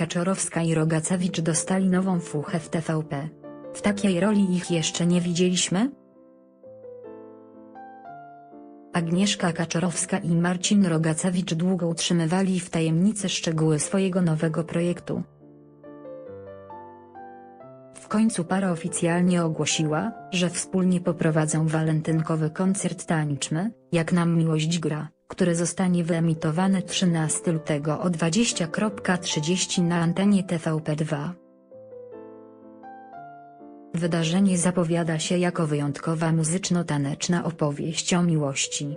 Kaczorowska i Rogacewicz dostali nową fuchę w TVP. W takiej roli ich jeszcze nie widzieliśmy? Agnieszka Kaczorowska i Marcin Rogacewicz długo utrzymywali w tajemnicy szczegóły swojego nowego projektu. W końcu para oficjalnie ogłosiła, że wspólnie poprowadzą walentynkowy koncert Tańczmy, jak nam miłość gra, który zostanie wyemitowany 13 lutego o 20.30 na antenie TVP2. Wydarzenie zapowiada się jako wyjątkowa muzyczno-taneczna opowieść o miłości.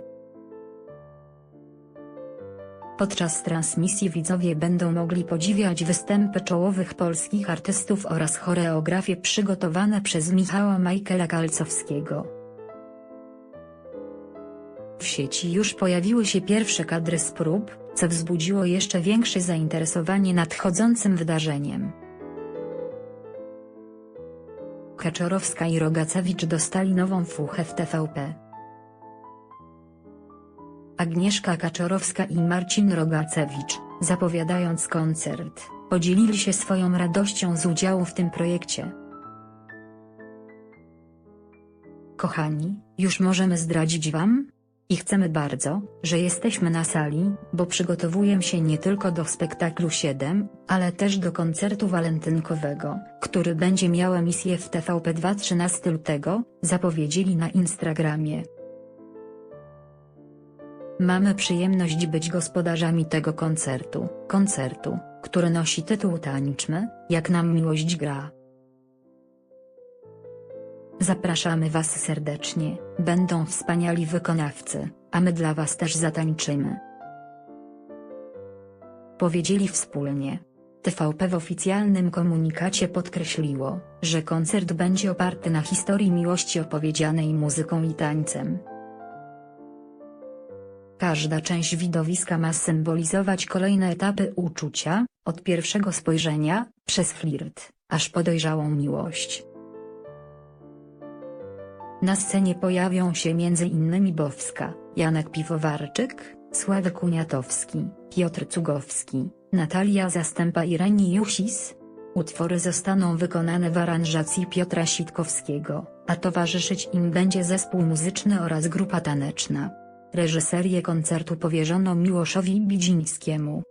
Podczas transmisji widzowie będą mogli podziwiać występy czołowych polskich artystów oraz choreografie przygotowane przez Michała Michaela Kalcowskiego. W sieci już pojawiły się pierwsze kadry z prób, co wzbudziło jeszcze większe zainteresowanie nadchodzącym wydarzeniem. Kaczorowska i Rogacewicz dostali nową fuchę w TVP. Agnieszka Kaczorowska i Marcin Rogacewicz, zapowiadając koncert, podzielili się swoją radością z udziału w tym projekcie. Kochani, już możemy zdradzić Wam? I chcemy bardzo, że jesteśmy na sali, bo przygotowuję się nie tylko do spektaklu 7, ale też do koncertu walentynkowego, który będzie miał emisję w TVP2 13 lutego, zapowiedzieli na Instagramie. Mamy przyjemność być gospodarzami tego koncertu, koncertu, który nosi tytuł Tańczmy, jak nam miłość gra. Zapraszamy Was serdecznie, będą wspaniali wykonawcy, a my dla Was też zatańczymy. Powiedzieli wspólnie. TVP w oficjalnym komunikacie podkreśliło, że koncert będzie oparty na historii miłości opowiedzianej muzyką i tańcem. Każda część widowiska ma symbolizować kolejne etapy uczucia, od pierwszego spojrzenia, przez flirt, aż po dojrzałą miłość. Na scenie pojawią się m.in. Bowska, Janek Piwowarczyk, Sławek Uniatowski, Piotr Cugowski, Natalia Zastępa i Reni Jusis. Utwory zostaną wykonane w aranżacji Piotra Sitkowskiego, a towarzyszyć im będzie zespół muzyczny oraz grupa taneczna. Reżyserię koncertu powierzono Miłoszowi Bidzińskiemu.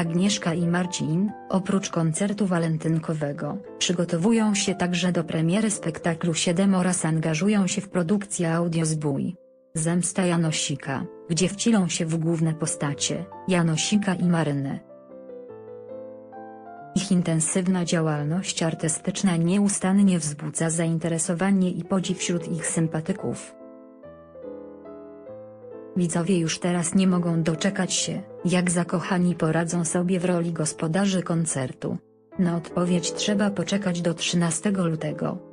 Agnieszka i Marcin, oprócz koncertu walentynkowego, przygotowują się także do premiery spektaklu 7 oraz angażują się w produkcję Audiozbój. Zemsta Janosika, gdzie wcielą się w główne postacie, Janosika i Marynę. Ich intensywna działalność artystyczna nieustannie wzbudza zainteresowanie i podziw wśród ich sympatyków. Widzowie już teraz nie mogą doczekać się, jak zakochani poradzą sobie w roli gospodarzy koncertu. Na odpowiedź trzeba poczekać do 13 lutego.